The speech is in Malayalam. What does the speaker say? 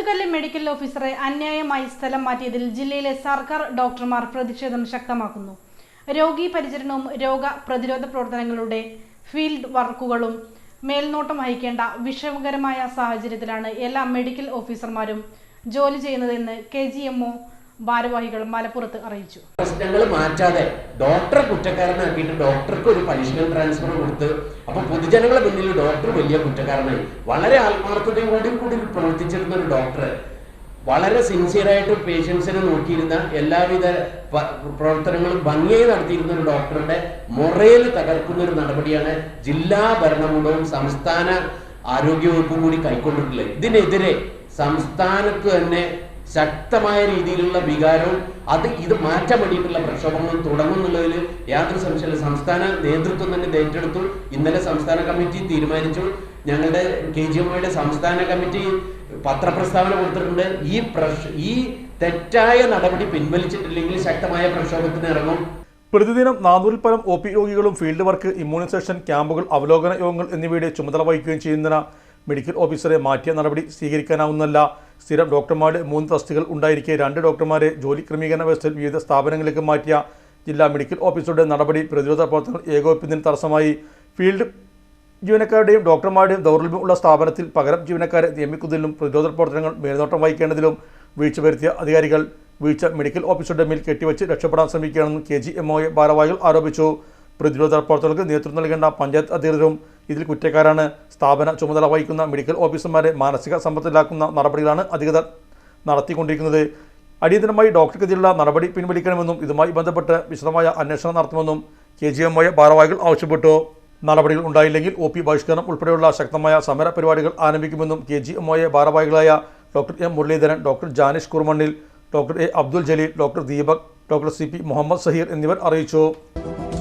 പോത്തുകല്ല് മെഡിക്കൽ ഓഫീസറെ അന്യായമായി സ്ഥലം മാറ്റിയതിൽ ജില്ലയിലെ സർക്കാർ ഡോക്ടർമാർ പ്രതിഷേധം ശക്തമാക്കുന്നു. രോഗി പരിചരണവും രോഗ പ്രതിരോധ പ്രവർത്തനങ്ങളുടെ ഫീൽഡ് വർക്കുകളും മേൽനോട്ടം വഹിക്കേണ്ട വിഷമകരമായ സാഹചര്യത്തിലാണ് എല്ലാ മെഡിക്കൽ ഓഫീസർമാരും ജോലി ചെയ്യുന്നതെന്ന് കെ ജി എം ഭാരവാഹികൾ മലപ്പുറത്ത് അറിയിച്ചു. പ്രശ്നങ്ങൾ മാറ്റാതെ ഡോക്ടറെ കുറ്റക്കാരനാക്കിയിട്ട് ഡോക്ടർക്ക് ഒരു പനിഷ്മെന്റ് ട്രാൻസ്ഫർ കൊടുത്ത് അപ്പൊ പൊതുജനങ്ങളെ മുന്നിൽ ഡോക്ടർ വലിയ കുറ്റക്കാരനായി. വളരെ ആത്മാർത്ഥതയും കൂടി കൂടി പ്രവർത്തിച്ചിരുന്ന ഒരു ഡോക്ടർ വളരെ സിൻസിയറായിട്ട് പേഷ്യൻസിനെ നോക്കിയിരുന്ന എല്ലാവിധ പ്രവർത്തനങ്ങളും ഭംഗിയായി നടത്തിയിരുന്ന ഒരു ഡോക്ടറുടെ മുറയിൽ തകർക്കുന്ന ഒരു നടപടിയാണ് ജില്ലാ ഭരണകൂടവും സംസ്ഥാന ആരോഗ്യവകുപ്പും കൂടി കൈക്കൊണ്ടിട്ടുള്ളത്. ഇതിനെതിരെ സംസ്ഥാനത്ത് തന്നെ ശക്തമായ രീതിയിലുള്ള വികാരവും അത് ഇത് മാറ്റാൻ വേണ്ടിയിട്ടുള്ള പ്രക്ഷോഭങ്ങളും തുടങ്ങുന്നുള്ളതിൽ യാതൊരു സംശയമില്ല സംസ്ഥാന നേതൃത്വം തന്നെ ഏറ്റെടുത്തു. ഇന്നലെ സംസ്ഥാന കമ്മിറ്റി തീരുമാനിച്ചു. ഞങ്ങളുടെ കെ ജി എമ്മയുടെ സംസ്ഥാന കമ്മിറ്റി പത്രപ്രസ്താവന കൊടുത്തിട്ടുണ്ട്. ഈ പ്രശ് ഈ തെറ്റായ നടപടി പിൻവലിച്ചിട്ടില്ലെങ്കിൽ ശക്തമായ പ്രക്ഷോഭത്തിന് ഇറങ്ങും. പ്രതിദിനം നാനൂറിൽ പരം ഒ പി രോഗികളും ഫീൽഡ് വർക്ക് ഇമ്മ്യൂണൈസേഷൻ ക്യാമ്പുകൾ അവലോകന യോഗങ്ങൾ എന്നിവയുടെ ചുമതല വഹിക്കുകയും ചെയ്യുന്ന മെഡിക്കൽ ഓഫീസറെ മാറ്റിയ നടപടി സ്വീകരിക്കാനാവുന്നല്ല സ്ഥിരം ഡോക്ടർമാരുടെ മൂന്ന് തസ്തികൾ ഉണ്ടായിരിക്കെ രണ്ട് ഡോക്ടർമാരെ ജോലി ക്രമീകരണ വ്യവസ്ഥയിൽ വിവിധ സ്ഥാപനങ്ങളിലേക്ക് മാറ്റിയ ജില്ലാ മെഡിക്കൽ ഓഫീസറുടെ നടപടി പ്രതിരോധ പ്രവർത്തനങ്ങൾ ഏകോപിപ്പിക്കുന്നതിന് തടസ്സമായി. ഫീൽഡ് ജീവനക്കാരുടെയും ഡോക്ടർമാരുടെയും ദൗർലഭ്യമുള്ള സ്ഥാപനത്തിൽ പകരം ജീവനക്കാരെ നിയമിക്കുന്നതിലും പ്രതിരോധ പ്രവർത്തനങ്ങൾ മേൽനോട്ടം വഹിക്കേണ്ടതിലും വീഴ്ച വരുത്തിയ അധികാരികൾ വീഴ്ച മെഡിക്കൽ ഓഫീസറുടെ മേൽ കെട്ടിവെച്ച് രക്ഷപ്പെടാൻ ശ്രമിക്കുകയാണെന്ന് കെ ജി എം ഭാരവാഹികൾ ആരോപിച്ചു. പ്രതിരോധ പ്രവർത്തനങ്ങൾക്ക് നേതൃത്വം നൽകേണ്ട പഞ്ചായത്ത് അധികൃതരും ഇതിൽ കുറ്റക്കാരാണ്. സ്ഥാപന ചുമതല വഹിക്കുന്ന മെഡിക്കൽ ഓഫീസർമാരെ മാനസിക സമ്മർദ്ദത്തിലാക്കുന്ന നടപടികളാണ് അധികൃതർ നടത്തിക്കൊണ്ടിരിക്കുന്നത്. അടിയന്തരമായി ഡോക്ടർക്കെതിരെയുള്ള നടപടി പിൻവലിക്കണമെന്നും ഇതുമായി ബന്ധപ്പെട്ട് വിശദമായ അന്വേഷണം നടത്തുമെന്നും കെ ജി എം ഒ ഭാരവാഹികൾ ആവശ്യപ്പെട്ടു. നടപടികൾ ഉണ്ടായില്ലെങ്കിൽ ഒ പി ബഹിഷ്കരണം ഉൾപ്പെടെയുള്ള ശക്തമായ സമര പരിപാടികൾ ആരംഭിക്കുമെന്നും കെ ജി എം ഒയെ ഭാരവാഹികളായ doctor M Muraleedharan doctor Janish Kurmannil doctor A Abdul Jaleel doctor Deepak doctor C P Muhammad Saheer എന്നിവർ അറിയിച്ചു.